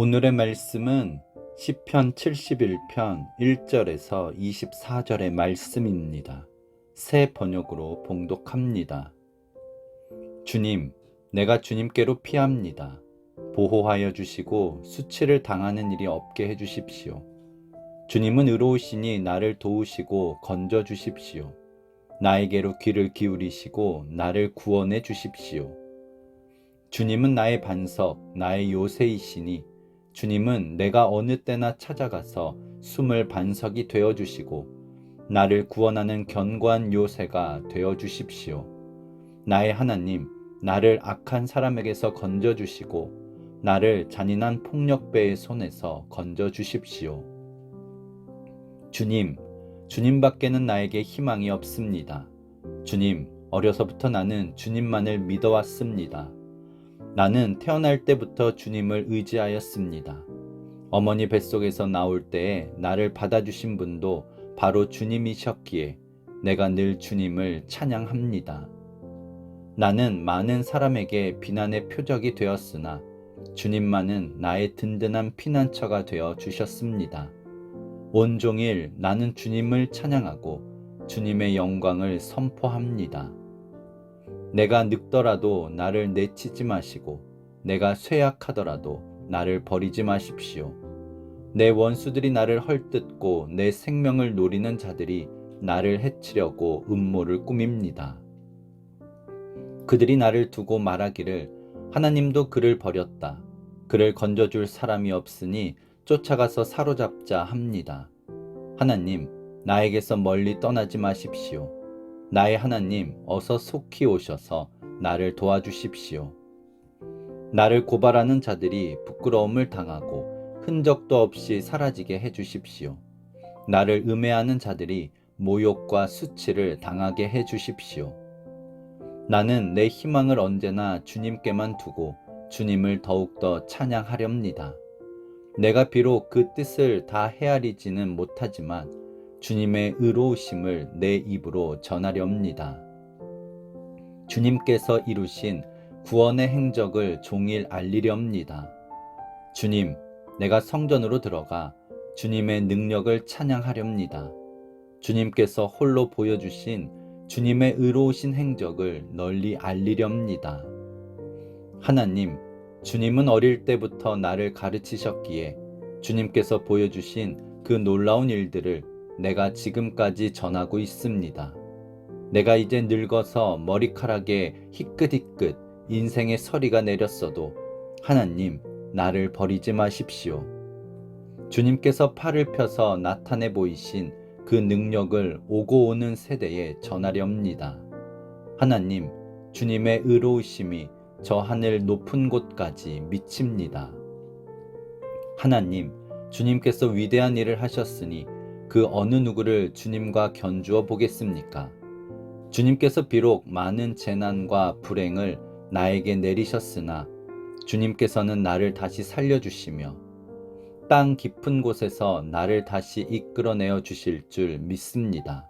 오늘의 말씀은 시편 71편 1절에서 24절의 말씀입니다. 새 번역으로 봉독합니다. 주님, 내가 주님께로 피합니다. 보호하여 주시고 수치를 당하는 일이 없게 해 주십시오. 주님은 의로우시니 나를 도우시고 건져 주십시오. 나에게로 귀를 기울이시고 나를 구원해 주십시오. 주님은 나의 반석, 나의 요새이시니 주님은 내가 어느 때나 찾아가서 숨을 반석이 되어 주시고 나를 구원하는 견고한 요새가 되어 주십시오. 나의 하나님, 나를 악한 사람에게서 건져 주시고 나를 잔인한 폭력배의 손에서 건져 주십시오. 주님, 주님밖에는 나에게 희망이 없습니다. 주님, 어려서부터 나는 주님만을 믿어왔습니다. 나는 태어날 때부터 주님을 의지하였습니다. 어머니 뱃속에서 나올 때에 나를 받아주신 분도 바로 주님이셨기에 내가 늘 주님을 찬양합니다. 나는 많은 사람에게 비난의 표적이 되었으나 주님만은 나의 든든한 피난처가 되어 주셨습니다. 온종일 나는 주님을 찬양하고 주님의 영광을 선포합니다. 내가 늙더라도 나를 내치지 마시고 내가 쇠약하더라도 나를 버리지 마십시오. 내 원수들이 나를 헐뜯고 내 생명을 노리는 자들이 나를 해치려고 음모를 꾸밉니다. 그들이 나를 두고 말하기를 하나님도 그를 버렸다. 그를 건져줄 사람이 없으니 쫓아가서 사로잡자 합니다. 하나님, 나에게서 멀리 떠나지 마십시오. 나의 하나님, 어서 속히 오셔서 나를 도와주십시오. 나를 고발하는 자들이 부끄러움을 당하고 흔적도 없이 사라지게 해주십시오. 나를 음해하는 자들이 모욕과 수치를 당하게 해주십시오. 나는 내 희망을 언제나 주님께만 두고 주님을 더욱더 찬양하렵니다. 내가 비록 그 뜻을 다 헤아리지는 못하지만 주님의 의로우심을 내 입으로 전하렵니다. 주님께서 이루신 구원의 행적을 종일 알리렵니다. 주님, 내가 성전으로 들어가 주님의 능력을 찬양하렵니다. 주님께서 홀로 보여주신 주님의 의로우신 행적을 널리 알리렵니다. 하나님, 주님은 어릴 때부터 나를 가르치셨기에 주님께서 보여주신 그 놀라운 일들을 내가 지금까지 전하고 있습니다. 내가 이제 늙어서 머리카락에 희끗희끗 인생의 서리가 내렸어도 하나님, 나를 버리지 마십시오. 주님께서 팔을 펴서 나타내 보이신 그 능력을 오고 오는 세대에 전하렵니다. 하나님, 주님의 의로우심이 저 하늘 높은 곳까지 미칩니다. 하나님, 주님께서 위대한 일을 하셨으니 그 어느 누구를 주님과 견주어 보겠습니까? 주님께서 비록 많은 재난과 불행을 나에게 내리셨으나 주님께서는 나를 다시 살려주시며 땅 깊은 곳에서 나를 다시 이끌어내어 주실 줄 믿습니다.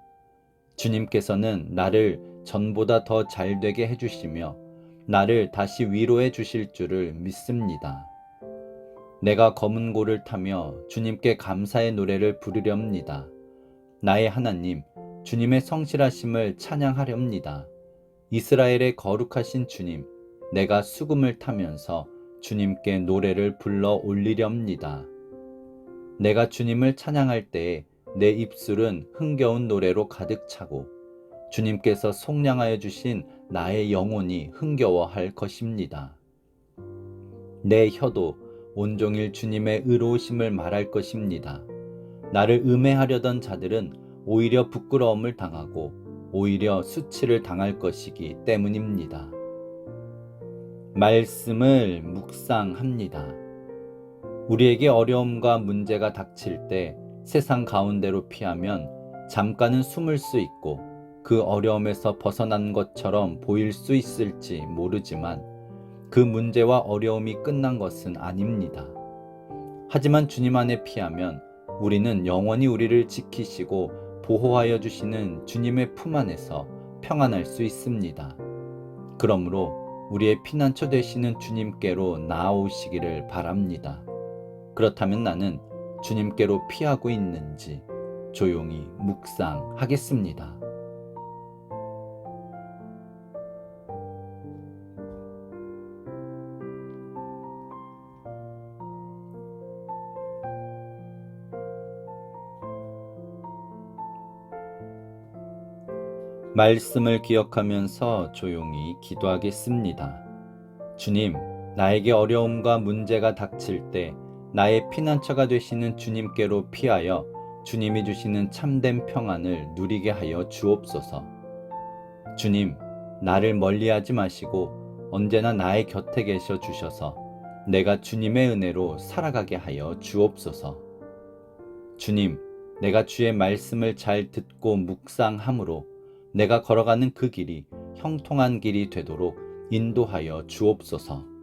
주님께서는 나를 전보다 더 잘되게 해주시며 나를 다시 위로해 주실 줄을 믿습니다. 내가 검은 고를 타며 주님께 감사의 노래를 부르렵니다. 나의 하나님, 주님의 성실하심을 찬양하렵니다. 이스라엘의 거룩하신 주님, 내가 수금을 타면서 주님께 노래를 불러 올리렵니다. 내가 주님을 찬양할 때에 내 입술은 흥겨운 노래로 가득 차고 주님께서 속량하여 주신 나의 영혼이 흥겨워할 것입니다. 내 혀도 온종일 주님의 의로우심을 말할 것입니다. 나를 음해하려던 자들은 오히려 부끄러움을 당하고 오히려 수치를 당할 것이기 때문입니다. 말씀을 묵상합니다. 우리에게 어려움과 문제가 닥칠 때 세상 가운데로 피하면 잠깐은 숨을 수 있고 그 어려움에서 벗어난 것처럼 보일 수 있을지 모르지만 그 문제와 어려움이 끝난 것은 아닙니다. 하지만 주님 안에 피하면 우리는 영원히 우리를 지키시고 보호하여 주시는 주님의 품 안에서 평안할 수 있습니다. 그러므로 우리의 피난처 되시는 주님께로 나아오시기를 바랍니다. 그렇다면 나는 주님께로 피하고 있는지 조용히 묵상하겠습니다. 말씀을 기억하면서 조용히 기도하겠습니다. 주님, 나에게 어려움과 문제가 닥칠 때 나의 피난처가 되시는 주님께로 피하여 주님이 주시는 참된 평안을 누리게 하여 주옵소서. 주님, 나를 멀리하지 마시고 언제나 나의 곁에 계셔 주셔서 내가 주님의 은혜로 살아가게 하여 주옵소서. 주님, 내가 주의 말씀을 잘 듣고 묵상함으로 내가 걸어가는 그 길이 형통한 길이 되도록 인도하여 주옵소서.